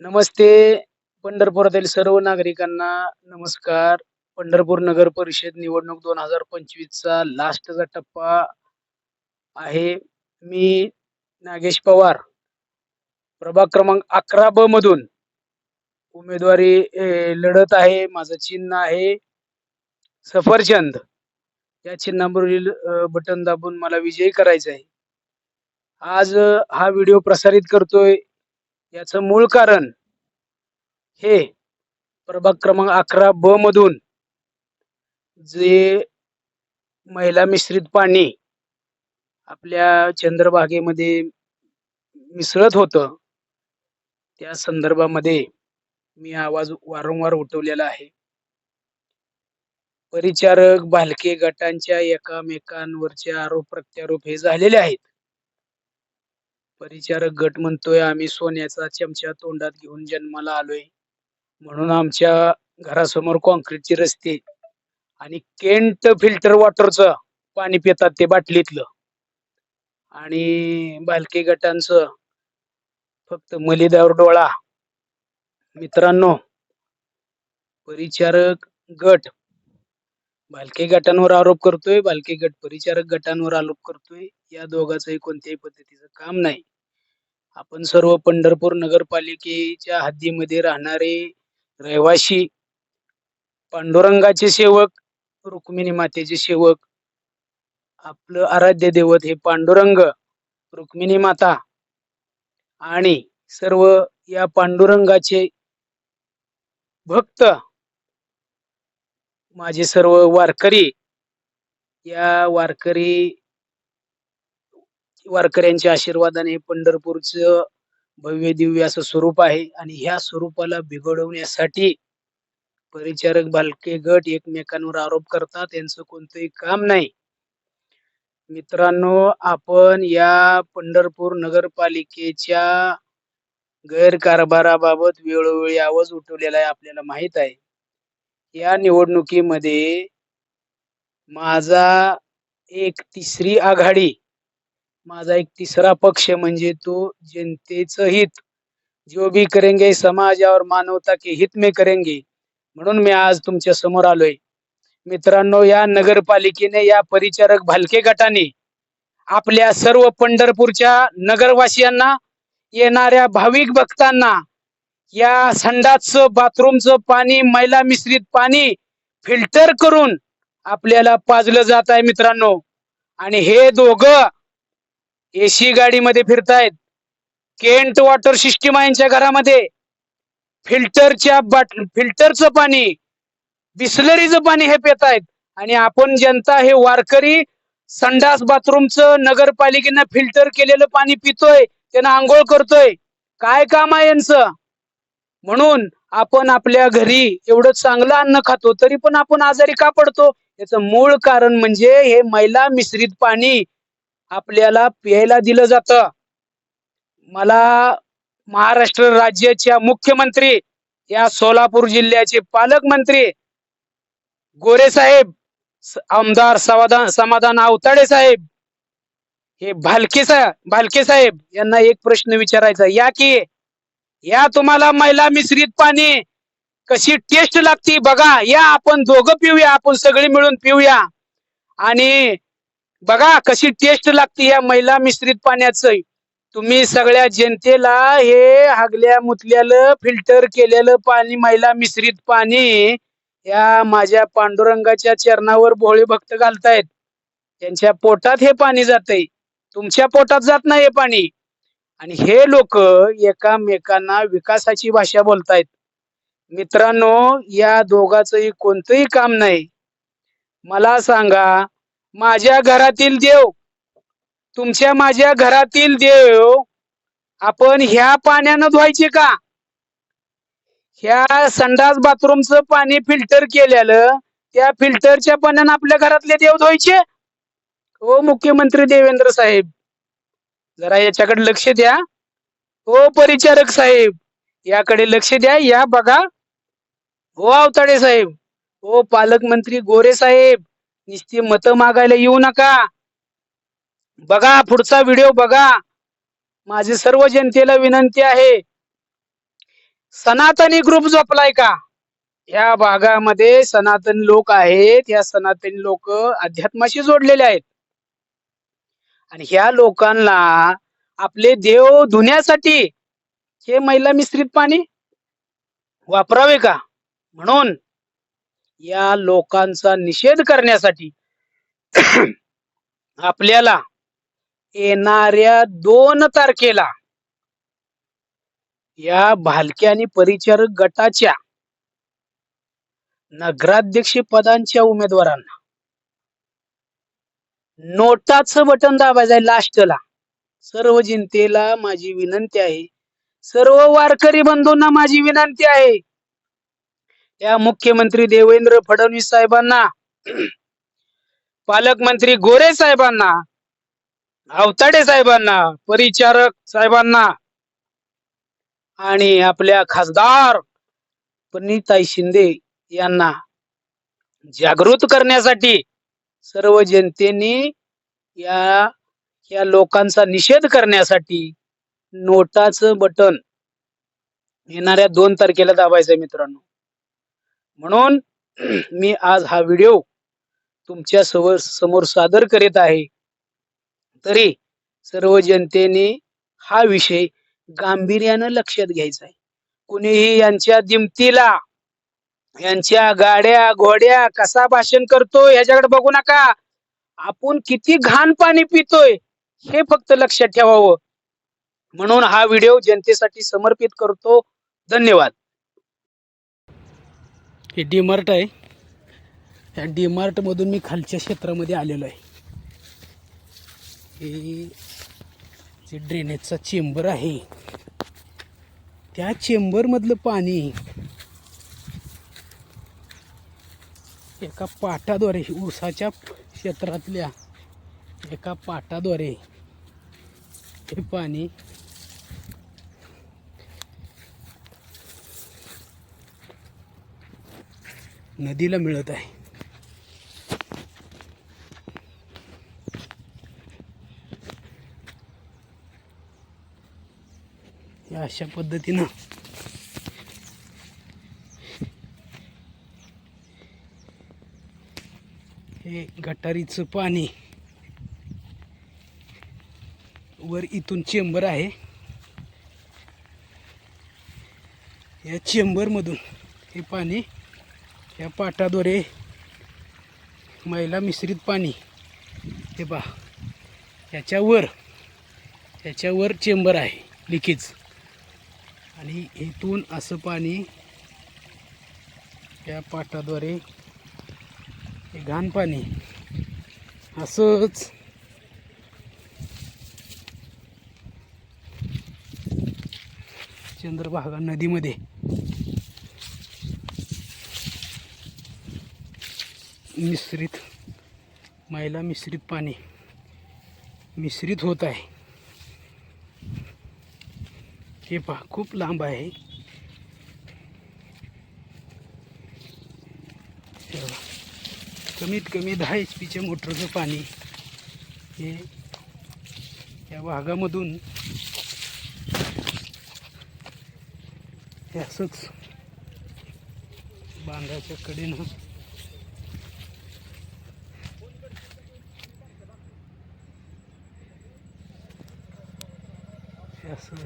नमस्ते. पंढरपुरातील सर्व नागरिकांना नमस्कार. पंढरपूर नगर परिषद निवडणूक दोन हजार पंचवीसचा लास्टचा टप्पा आहे. मी नागेश पवार. प्रभाग क्रमांक अकरा ब मधून उमेदवारी लढत आहे. माझं चिन्ह आहे सफरचंद. या चिन्हावरील बटन दाबून मला विजयी करायचं आहे आज हा व्हिडिओ प्रसारित करतोय याचं मूळ कारण हे प्रभाग क्रमांक अकरा ब मधून जे महिला मिश्रित पाणी आपल्या चंद्रभागेमध्ये मिसळत होतं त्या संदर्भामध्ये मी आवाज वारंवार उठवलेला आहे. परिचारक भालके गटांच्या एकामेकांवरचे आरोप प्रत्यारोप हे झालेले आहेत. परिचारक गट म्हणतोय आम्ही सोन्याचा चमचा तोंडात घेऊन जन्माला आलोय. म्हणून आमच्या घरासमोर कॉन्क्रीटचे रस्ते आणि केंट फिल्टर वॉटरचं पाणी पितात ते बाटलीतलं. आणि बालके गटांचं फक्त मलिदावर डोळा. मित्रांनो परिचारक गट. बालके गटांवर आरोप करतोय बालके गट परिचारक गटांवर आरोप करतोय. या दोघांचंही कोणत्याही पद्धतीचं काम नाही. आपण सर्व पंढरपूर नगरपालिकेच्या हद्दीमध्ये राहणारे रहिवासी पांडुरंगाचे सेवक रुक्मिणी मातेचे सेवक आपलं आराध्य दैवत हे पांडुरंग रुक्मिणी माता आणि सर्व या पांडुरंगाचे भक्त माझे सर्व वारकरी या वारकरी वारकऱ्यांच्या आशीर्वादाने पंढरपूरचं भव्य दिव्य असं स्वरूप आहे. आणि ह्या स्वरूपाला बिघडवण्यासाठी परिचारक बालके गट एकमेकांवर आरोप करतात. यांचं कोणतंही काम नाही. मित्रांनो आपण या पंढरपूर नगरपालिकेच्या गैरकारभाराबाबत वेळोवेळी आवाज उठवलेला आहे आपल्याला माहीत आहे. या निवडणुकीमध्ये माझा एक तिसरी आघाडी माझा एक तिसरा पक्ष म्हणजे तो जनतेचं हित. जो भी करेंगे समाज और मानवता के हित में करेंगे म्हणून मी आज तुमच्यासमोर आलोय. मित्रांनो या नगरपालिकेने या परिचारक भालके गटाने आपल्या सर्व पंढरपूरच्या नगरवासियांना येणाऱ्या भाविक भक्तांना या संडासचं बाथरूमचं पाणी मैला मिश्रित पाणी फिल्टर करून आपल्याला पाजलं जात आहे मित्रांनो. आणि हे दोघं एसी गाडीमध्ये फिरतायत. केंट वॉटर सिस्टीम आहे यांच्या घरामध्ये. फिल्टरच्या बाट फिल्टरचं पाणी बिस्लरीचं पाणी हे पेत आहेत आणि आपण जनता हे वारकरी संडास बाथरूमचं नगरपालिकेनं फिल्टर केलेलं पाणी पितोय त्यांना आंघोळ करतोय. काय काम आहे यांचं? म्हणून आपण आपल्या घरी एवढं चांगलं अन्न खातो तरी पण आपण आजारी का पडतो? याचं मूळ कारण म्हणजे हे मैला मिश्रित पाणी. आपल्याला प्यायला दिलं जातं. मला महाराष्ट्र राज्याच्या मुख्यमंत्री या सोलापूर जिल्ह्याचे पालकमंत्री गोरे साहेब आमदार समाधान समाधान आवताडे साहेब हे भालके साहेब भालके साहेब यांना एक प्रश्न विचारायचा या की या तुम्हाला महिला मिश्रित पाणी कशी टेस्ट लागती? बघा या आपण दोघं पिऊया आपण सगळी मिळून पिऊया. आणि बघा कशी टेस्ट लागते या मैला मिश्रित पाण्याचं. तुम्ही सगळ्या जनतेला हे हागल्या मुतल्यालं फिल्टर केलेलं पाणी मैला मिश्रित पाणी या माझ्या पांडुरंगाच्या चरणावर भोळे भक्त घालतायत. त्यांच्या पोटात हे पाणी जातंय. तुमच्या पोटात जात नाही हे पाणी. आणि हे लोक एकामेकांना विकासाची भाषा बोलतायत. मित्रांनो या दोघांचंही कोणतंही काम नाही. मला सांगा माझ्या घरातील देव तुमच्या माझ्या घरातील देव आपण ह्या पाण्यानं धुवायचे का? ह्या संडास बाथरूमचं पाणी फिल्टर केलेलं त्या फिल्टरच्या पाण्यानं आपल्या घरातले देव धुवायचे? हो मुख्यमंत्री देवेंद्र साहेब. जरा याच्याकडे लक्ष द्या. हो परिचारक साहेब याकडे लक्ष द्या. या बघा. हो अवताडे साहेब. हो पालकमंत्री गोरे साहेब. नुसती मतं मागायला येऊ नका. बघा पुढचा व्हिडिओ बघा. माझी सर्व जनतेला विनंती आहे. सनातनी ग्रुप झोपलाय का? या भागामध्ये सनातन लोक आहेत. या सनातनी लोक अध्यात्माशी जोडलेले आहेत. आणि ह्या लोकांना आपले देव धुण्यासाठी हे महिला मिश्रित पाणी वापरावे का? म्हणून या लोकांचा निषेध करण्यासाठी आपल्याला येणाऱ्या दोन तारखेला या भालक्या आणि परिचारक गटाच्या नगराध्यक्ष पदांच्या उमेदवारांना नोटाचं बटन दाबायचं आहे लास्टला. सर्व जनतेला माझी विनंती आहे. सर्व वारकरी बंधूंना माझी विनंती आहे. त्या मुख्यमंत्री देवेंद्र फडणवीस साहेबांना पालकमंत्री गोरे साहेबांना अवताडे साहेबांना परिचारक साहेबांना आणि आपल्या खासदार पन्नीताई शिंदे यांना जागृत करण्यासाठी सर्व जनतेने या या लोकांचा निषेध करण्यासाठी नोटाचं बटन येणाऱ्या दोन तारखेला दाबायचंय मित्रांनो. म्हणून मी आज हा व्हिडिओ तुमच्यासमोर समोर सादर करीत आहे. तरी सर्व जनतेने हा विषय गांभीर्यानं लक्षात घ्यायचा आहे. कुणीही यांच्या दिमतीला यांच्या गाड्या घोड्या कसा भाषण करतोय ह्याच्याकडे बघू नका. आपण किती घाण पाणी पितोय हे फक्त लक्षात ठेवावं. म्हणून हा व्हिडिओ जनतेसाठी समर्पित करतो. धन्यवाद. हे डीमार्ट आहे. ह्या डीमार्टमधून मी खालच्या क्षेत्रामध्ये आलेलो आहे. हे जे ड्रेनेजचा चेंबर आहे त्या चेंबरमधलं पाणी एका पाटाद्वारे ऊसाच्या क्षेत्रातल्या एका पाटाद्वारे हे पाणी नदीला मिळत आहे. या अशा पद्धतीनं हे गटारीचं पाणी वर इथून चेंबर आहे. या चेंबरमधून हे पाणी या पाटाद्वारे मैला मिश्रित पाणी हे पहा याच्यावर याच्यावर चेंबर आहे लिकेज. आणि इथून असं पाणी या पाटाद्वारे हे घाण पाणी असंच चंद्रभागा नदीमध्ये मिश्रित मैला मिश्रित पाणी मिश्रित होत आहे. हे पहा खूप लांब आहे. कमीत कमी दहा एच पीच्या मोटरचं पाणी हे या भागामधून हे असंच बांधाच्या कडेनं हे असं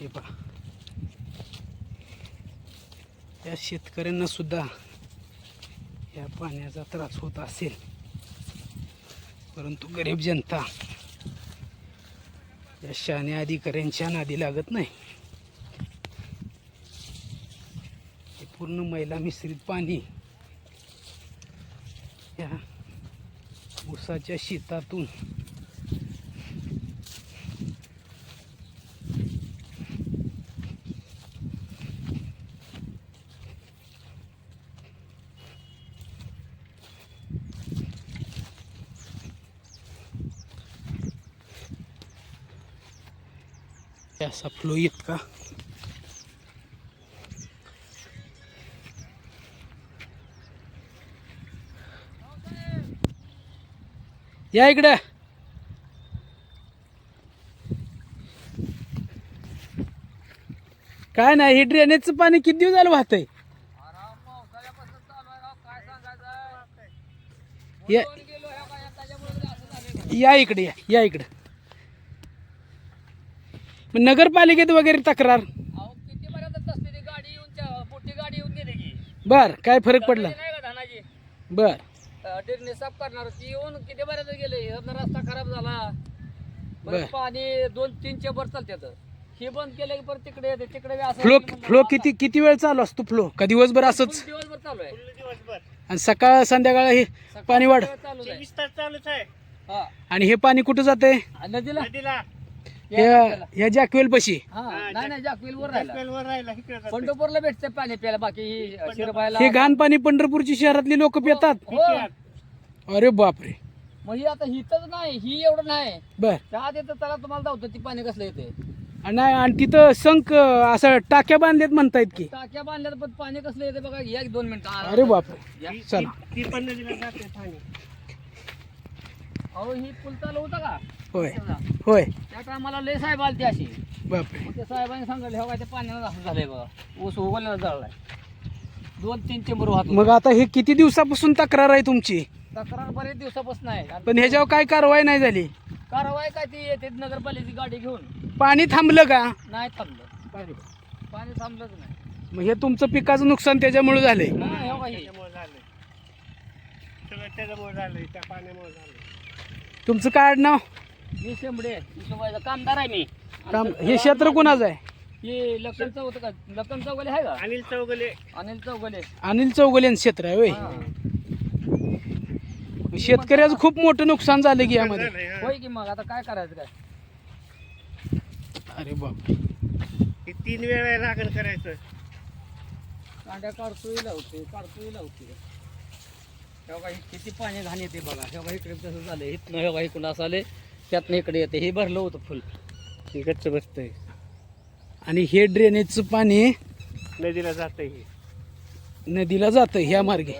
हे पहा. या शेतकऱ्यांना सुद्धा या पाण्याचा त्रास होत असेल. परंतु गरीब जनता या शाने अधिकाऱ्यांच्या नादी लागत नाही. पूर्ण मैला मिश्रित पाणी. या ऊसाच्या शेतातून. हे असा फ्लो इतका या इकडं. काय नाही हे ड्रेनेजचं पाणी किती दिवस झालं वाहतंय? या या इकडे या या इकडे. मग नगरपालिकेत वगैरे तक्रार? बर काय फरक पडला? बर. डिरने साफ करणार ती येऊन किती पर्यंत गेले? ह्याचा रस्ता खराब झाला. बर. परत पाणी दोन तीन चेंबर चालतात. हे बंद केलं की परत तिकडे येते. तिकडे बी असं फ्लो फ्लो किती किती वेळ चालू असतो फ्लो? का दिवसभर असंच? दिवसभर चालू आहे. आणि सकाळ संध्याकाळ हे पाणी वाढ सकाळी चालूच आहे. तास चालूच आहे. हा. आणि हे पाणी कुठं जातंय? आणि नदीला. नदीला. ह्या जॅकवेल पशी. हा नाही नाही जाकवेल वर राहिला. वर राहिला इकडे जातोय. पंढरपूरला भेटते पाणी प्यायला बाकी ही शिरबायला हे घाण पाणी पंढरपूरची शहरातली लोक पितात. हो. अरे बापरे. मग ही आता हिथंच नाही ही एवढं नाही. बर. त्या तर त्याला तुम्हाला धावतो ती पाणी कसलं येते आणि नाही, आणि तिथं संक असं टाक्या बांधलेत म्हणतायत की. टाक्या बांधल्यात पण पाणी कसलं येते बघा या एक दोन मिनिटं अरे बापरे. या. चला. ती पण नदीला जाते पाणी. अहो ही पूल चालू होता का? होय. होय. त्या टायमाला लय साहेब आलते अशी बापरे. मग त्या साहेबांनी सांगितलं हे त्या पाण्यानं असं झालंय बघा. ऊस उगवलेला जळलाय. दोन तीन चेंबर वाहत मग आता हे किती दिवसापासून तक्रार आहे तुमची? तक्रार बरेच दिवसापासून आहे. पण ह्याच्यावर काय कारवाई नाही झाली? कारवाई काय ती येते नगरपालिकेची गाडी घेऊन. पाणी थांबलं का? नाही थांबलं. पाणी थांबलंच नाही. मग हे तुमचं पिकाचं नुकसान त्याच्यामुळे झालंय. हा, हे बघा हे. त्याच्यामुळे झालंय. सगळं त्याच्यामुळे झालंय त्या पाण्यामुळे झालंय. तुमचं काय नाव मी शेंबडे. हिशोबाचा कामदार आहे मी. काम हे क्षेत्र कुणाचं आहे? हे लखन चौक का? लखन चौगले आहे का? अनिल चौगले. अनिल चौगले. अनिल चौगले यांचं क्षेत्र आहे होय. हा. शेतकऱ्याचं खूप मोठं नुकसान झालं की यामध्ये. हा. होय की मग? आता काय करायचं काय? अरे बाप. हे तीन वेळा लागण करायचं. कांड्या काढतोय लावते काढतोय लावते हे बघा हे किती पाणी घाण येते बघा. हे बघा इकडे तसं झालं इथनं हे बघा इकडून असं आले त्यातनं इकडे येते. हे भरलं होतं फुल. हे गच्च बसतंय. आणि हे ड्रेनेजचं पाणी नदीला जातंय हे. नदीला जातं ह्या मार्गे.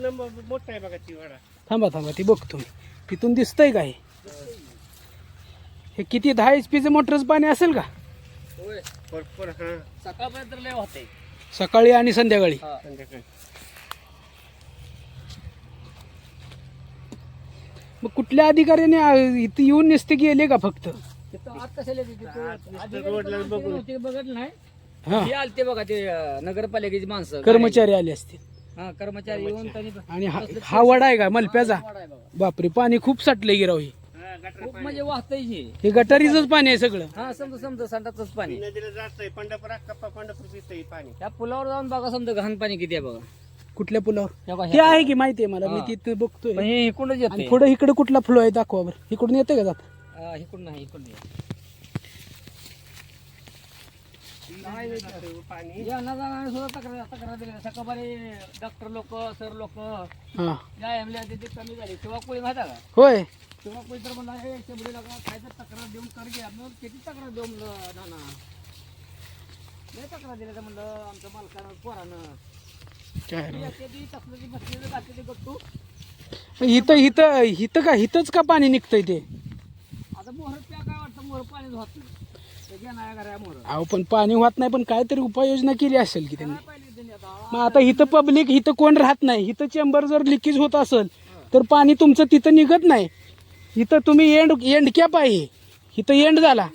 मग मोठा आहे बघा ती वाडा. थांबा थांबा ती बघतो मी. तिथून दिसतंय का हे? हे किती दहा एच पीचं मोटरचं पाणी असेल का? भरपूर हा. सकाळपर्यंत लय होते सकाळी आणि संध्याकाळी. संध्याकाळी. मग कुठल्या अधिकाऱ्याने आ, इथं येऊन नसते गेले का फक्त? बघत नाही. हा. हे आलते बघा ते अं, नगरपालिकेची माणसं. कर्मचारी आले असतील हा कर्मचारी येऊन त्यांनी आणि हा हा वडा आहे का? मलप्याचा? वाडा आहे बघा. बापरे पाणी खूप साठलंय गिराव हे. हा गटर खूप म्हणजे वाहतय हे. हे गटारीचंच पाणी आहे सगळं. हा समजा समजा संडासच पाणी. नदीला जातंय पंढरपूर कप्पा पंढरपूर पितंय पाणी. त्या पुलावर जाऊन बघा समजा घाण पाणी किती आहे बघा. कुठल्या पुलावर? हे आहे की माहिती आहे मला? मी. तिथं बघतोय. पण हे इकडूनच आणि येते पुढे इकडे कुठला फ्लो आहे दाखवा बरं. इकडून येते का जात? इकडून नाही इकडून जाणारे सुद्धा तक्रार तक्रार दिल्या सकाळी डॉक्टर लोक सर लोक हा. या एमल्या ते कमी झाली माहिती का? होय. कोणी तर म्हणला हे काय तर तक्रार देऊन कर घ्या. मग किती तक्रार देऊ म्हणलं नाना? लय तक्रार दिल्या तर म्हणलं आमच्या मालकानं पोरानं इथं इथं इथं का इथंच का पाणी निघतंय ते? अहो पण पाणी होत नाही पण काहीतरी उपाययोजना केली असेल की त्यांनी. मग आता इथं पब्लिक इथं कोण राहत नाही? इथं चेंबर जर लिकेज होत असेल तर पाणी तुमचं तिथं निघत नाही. इथं तुम्ही एंड एंड कॅप आहे इथं एंड झाला.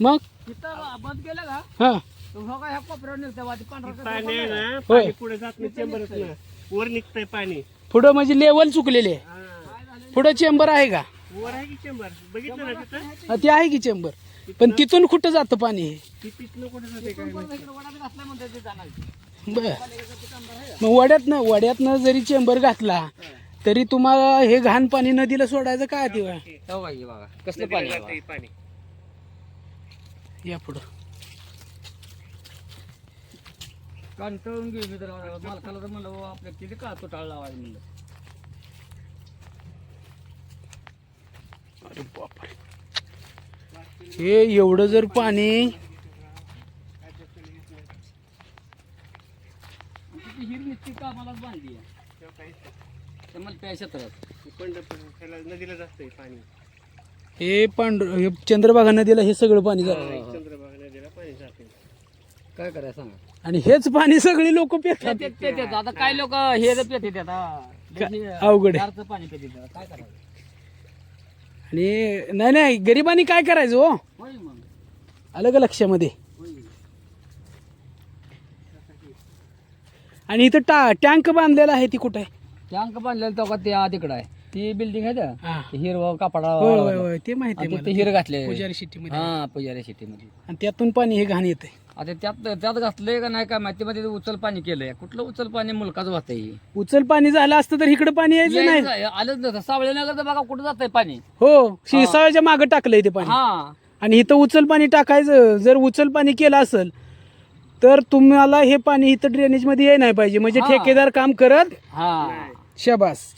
मग? इथं बंद केलं का? हा. हो का ह्या कोपऱ्यावर निघतं वाटी पांढरा कचरा पाणी आहे पडला का? ना होय. पाणी पुढे जात नाही चेंबरच ना वर निघतंय पाणी. पुढं म्हणजे लेवल चुकलेले आहे. हा. पुढं चेंबर आहे का? वर आहे की चेंबर बघितलं ना तिथं? हा, ते आहे की चेंबर पण तिथून कुठं जातं पाणी? हे ती तिथनं कुठे जाते काय परत इकडे वडात घातलाय म्हणतात ते जाणार. बर. पालिकेचं ते कामगार आहे का? मग वड्यातनं वड्यातनं जरी चेंबर घातला तरी तुम्हाला हे घाण पाणी नदीला सोडायचं काय ते हो बघा कसलं पाणी आहे जाते पाणी या पुढं बघा. कंटाळून गेली मी तर मालकाला तर म्हणलं "हो, आपल्या किती का तो टाळ लावायचं म्हणलं. अरे बापरे. हे एवढं जर पाणी किती हिर निघते का मला बांधली आहे. ते मला प्यायच्या क्षेत्रात पण त्याला नदीला जास्त आहे पाणी हे पांढर हे चंद्रभागा नदीला हे सगळं पाणी जातं चंद्रभागा नदीला पाणी जाते. काय करायचं सांगा? आणि हेच पाणी सगळी लोक पितात. ते- ते- ते- आता काय लोक हे जर पिते आता. अवघड आहे. गारचं पाणी पिते काय करायचं? आणि नाही नाही गरिबांनी काय करायचं हो? होय मग. आलं का लक्षामध्ये? होय. आणि इथं टा टँक बांधलेला आहे ती कुठं आहे? टँक बांधलेलं तो का ते आ तिकडं आहे. ती बिल्डिंग आहे ना हा. ते हिरवं कापडा होय होय होय ते माहिती आहे मला. हिर घातले पुजारी सिटीमध्ये. हा पुजारी सिटीमध्ये. आणि त्यातून पाणी हे घाण येते आता त्यात त्यात घातलंय का नाही काय माहिती मध्ये उचल पाणी केलंय. कुठलं उचल पाणी? मुलकाच वाहत उचल पाणी झालं असतं तर इकडे पाणी यायचं नाही. आलंच नसतं सावळेनगर तर बघा कुठं जातंय पाणी. हो शिरसाळ्याच्या मागे टाकलंय ते पाणी. हा. आणि इथं उचल पाणी टाकायचं. जर उचल पाणी केलं असेल तर तुम्हाला हे पाणी इथं ड्रेनेजमध्ये याय नाही पाहिजे. म्हणजे हा. ठेकेदार काम करत हा. शबास.